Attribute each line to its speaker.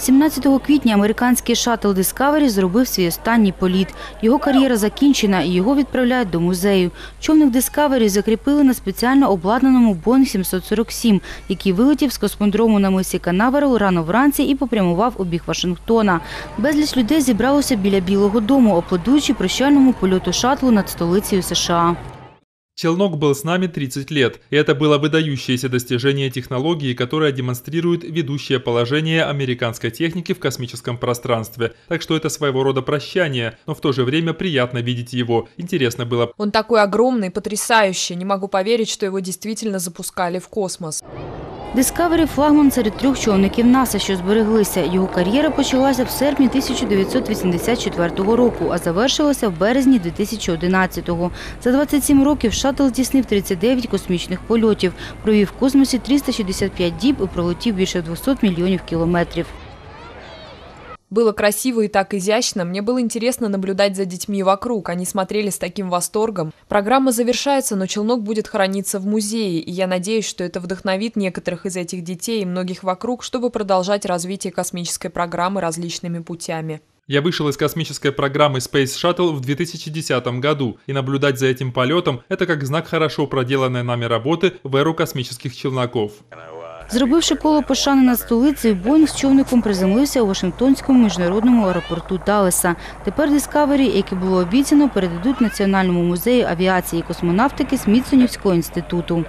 Speaker 1: 17 квітня американський шаттл Discovery зробив свій останній політ. Його кар'єра закінчена і його відправляють до музею. Човник Discovery закріпили на спеціально обладнаному Boeing 747, який вилетів з космодрому на мисі Канаверал рано вранці і попрямував у бік Вашингтона. Безліч людей зібралося біля Білого дому, аплодуючи прощальному польоту шаттлу над столицею США.
Speaker 2: Челнок был с нами 30 лет, и это было выдающееся достижение технологии, которая демонстрирует ведущее положение американской техники в космическом пространстве. Так что это своего рода прощание, но в то же время приятно видеть его. Интересно было
Speaker 3: Он такой огромный, потрясающий. Не могу поверить, что его действительно запускали в космос.
Speaker 1: Discovery – флагман серед трьох човників НАСА, що збереглися. Його кар'єра почалася в серпні 1984 року, а завершилася в березні 2011-го. За 27 років шаттл здійснив 39 космічних польотів, провів в космосі 365 діб і пролетів більше 200 мільйонів кілометрів.
Speaker 3: Было красиво и так изящно. Мне было интересно наблюдать за детьми вокруг. Они смотрели с таким восторгом. Программа завершается, но челнок будет храниться в музее. И я надеюсь, что это вдохновит некоторых из этих детей и многих вокруг, чтобы продолжать развитие космической программы различными путями.
Speaker 2: Я вышел из космической программы Space Shuttle в 2010 году, и наблюдать за этим полетом – это как знак хорошо проделанной нами работы в эру космических челноков.
Speaker 1: Зробивши коло пошани над столицею, Боїнг з човником приземлився у Вашингтонському міжнародному аеропорту Далеса. Тепер Дискавері, яке було обіцяно, передадуть Національному музею авіації і космонавтики Смітсонівського інституту.